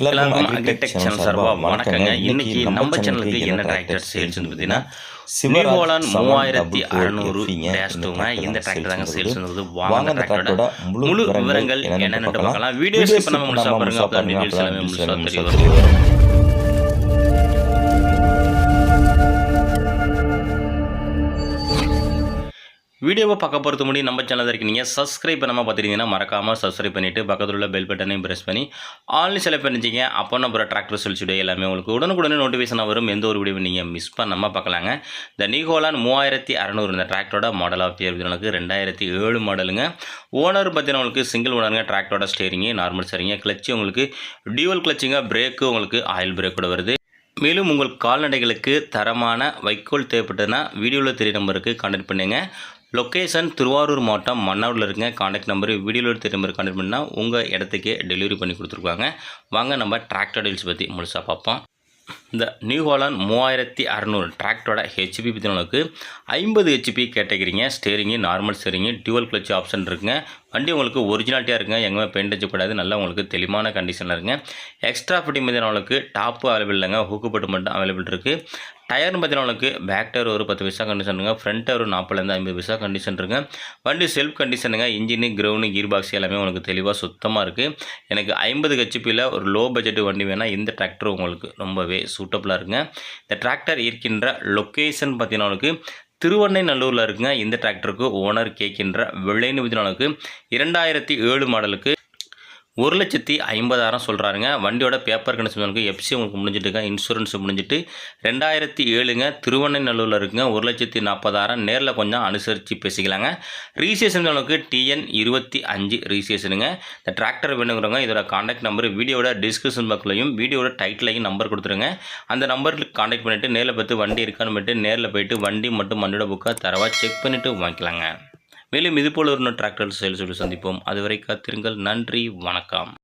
எல்லாருக்கும் agritech channel சார்பாக வணக்கங்க. இன்னைக்கு நம்ம சேனலுக்கு என்ன டிராக்டர் சேல்ஸ் பார்த்தீங்கன்னா சிவஹோலான் மூவாயிரத்தி அறநூறு டேஸ்ட்டுங்க இந்த டிராக்டர் தாங்க சேல்ஸ் வந்து வாங்க டிராக்டரோட முழு விவரங்கள் என்னென்னு பார்க்கலாம். வீடியோ ஸ்கிப் பண்ணாம முழுசா பாருங்க. அப்போ டீடைல்ஸ் எல்லாமே வீடியோவை பார்க்க போகிறது முன்னாடி நம்ம சேனல் இருக்கீங்க சப்ஸ்கிரைப் பண்ணாமல் பார்த்துருந்தீங்கன்னா மறக்காமல் சப்ஸ்கிரைப் பண்ணிவிட்டு பக்கத்தில் உள்ள பெல் பட்டனையும் ப்ரெஸ் பண்ணி ஆன்லைன் செலக்ட் பண்ணிச்சிங்க அப்போ நம்ம டிராக்டர் செல்ஸ் வீடியோ எல்லாமே உங்களுக்கு உடனுக்குடனே நோட்டிஃபிகேஷன் வரும். எந்த ஒரு வீடியோ நீங்கள் மிஸ் பண்ணாமல் பார்க்கலாங்க. இந்த நீகோலான் மூவாயிரத்தி அறநூறு இந்த டிராக்டரோட மாடல் ஆஃப் இயர் உங்களுக்கு ரெண்டாயிரத்தி ஏழு மாடலுங்க ஓனர் பார்த்தீங்கன்னா உங்களுக்கு சிங்கிள் ஓனருங்க டிராக்டரோட ஸ்டேரிங்கு நார்மல் சரிங்க கிளச்சு உங்களுக்கு டியூவல் கிளச்சுங்க பிரேக்கு உங்களுக்கு ஆயில் பிரேக்கோட வருது. மேலும் உங்கள் கால்நடைகளுக்கு தரமான வைக்கோல் தேவைப்பட்டதுன்னா வீடியோவில் தெரிய நம்பருக்கு கான்டெக்ட் பண்ணுங்கள் லொக்கேஷன் திருவாரூர் மாவட்டம் மன்னாரில் இருக்க காண்டாக்ட் நம்பர் வீடியோவில் தெரிய நம்பர் கான்டெக்ட் பண்ணால் உங்கள் இடத்துக்கே டெலிவரி பண்ணி கொடுத்துருக்காங்க. வாங்க நம்ம டிராக்டர் டீல்ஸ் பற்றி முழுசாக பார்ப்போம். இந்த நியூ ஹாலாண்ட் மூவாயிரத்தி அறநூறு டிராக்டரோட ஹெச்பி பற்றினவங்களுக்கு ஐம்பது HP கேட்டகிரிங்க. Steering normal steering dual clutch option இருக்குங்க. வண்டி உங்களுக்கு ஒரிஜினாலிட்டியாக இருக்குங்க. எங்கேயுமே பெயிண்ட் அடிச்சப்படாது நல்லா உங்களுக்கு தெளிவான கண்டிஷனில் இருக்குங்க. எக்ஸ்ட்ரா ஃபிட்டிங் பற்றினவங்களுக்கு டாப்பு அவைலபிள் இல்லைங்க. ஹூக்குப்பட்டு மட்டும் அவைலபிள் இருக்குது டயர்னு பார்த்தீங்கன்னா பேக் டயர் ஒரு பத்து பைசா கண்டிஷனுங்க ஃப்ரண்ட் டயர் ஒரு நாற்பதுலேருந்து ஐம்பது பைசா கண்டிஷன் இருக்குங்க வண்டி செல்ஃப் கண்டிஷனுங்க இன்ஜினு கிரவுண்டு கீர் பாக்ஸ் எல்லாமே உங்களுக்கு தெளிவாக சுத்தமாக இருக்குது எனக்கு ஐம்பது ஹெச்பியில் ஒரு லோ பட்ஜெட் வண்டி வேணால் இந்த டிராக்டர் உங்களுக்கு ரொம்பவே சூட்டபுளாக இருக்குங்க. இந்த டிராக்டர் இருக்கின்ற லொக்கேஷன் பார்த்தீங்கன்னா உங்களுக்கு திருவண்ணை நல்லூரில் இருக்குங்க. இந்த டிராக்டருக்கு ஓனர் கேட்கின்ற விலைன்னு பார்த்தீங்கன்னா இரண்டாயிரத்தி ஏழு மாடலுக்கு ஒரு லட்சத்தி ஐம்பதாயிரம் சொல்கிறாருங்க வண்டியோட பேப்பர் கண்டிஷன் எஃப்சி உங்களுக்கு முடிஞ்சிட்டுங்க இன்சூரன்ஸ் முடிஞ்சிட்டு ரெண்டாயிரத்தி ஏழுங்க. திருவண்ணநல்லூரில் இருக்குங்க. ஒரு லட்சத்தி நாற்பதாயிரம். நேரில் கொஞ்சம் அனுசரித்து பேசிக்கலாங்க. ரீசேஷன் உங்களுக்கு டிஎன் இருபத்தி அஞ்சு ரீசேஷனுங்க இந்த டிராக்டர் வேணுங்கிறவங்க இதோட காண்டாக்ட் நம்பர் வீடியோட டிஸ்கிரிப்ஷன் பாக்ஸ்லையும் வீடியோட டைட்டிலையும் நம்பர் கொடுத்துருங்க. அந்த நம்பருக்கு காண்டாக்ட் பண்ணிவிட்டு நேரில் பார்த்து வண்டி இருக்கான்னு நேரில் போயிட்டு வண்டி மட்டும் வண்டியோட புக்கை தரவாக செக் பண்ணிவிட்டு வாங்கிக்கலாங்க. மேலும் இதுபோல் ஒரு டிராக்டர் சேல்ஸ் சந்திப்போம். அதுவரை காத்திருங்கள். நன்றி. வணக்கம்.